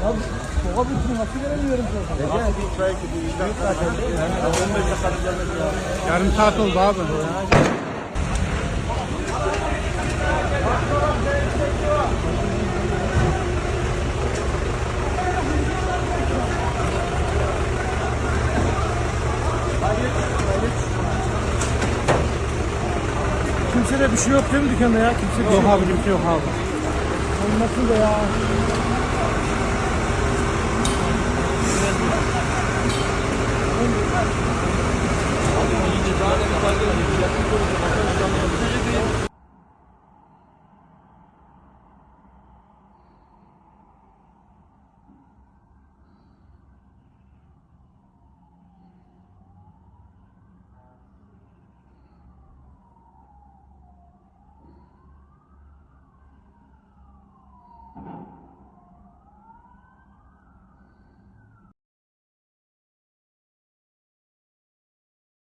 Ya soğa bütün nasıl veremiyorum zaten. Yarım saat oldu abi. Kimse de bir şey yok değil mi dükkanda ya? Kimse şey Yok abi kimse yok abi. Olmasın da ya.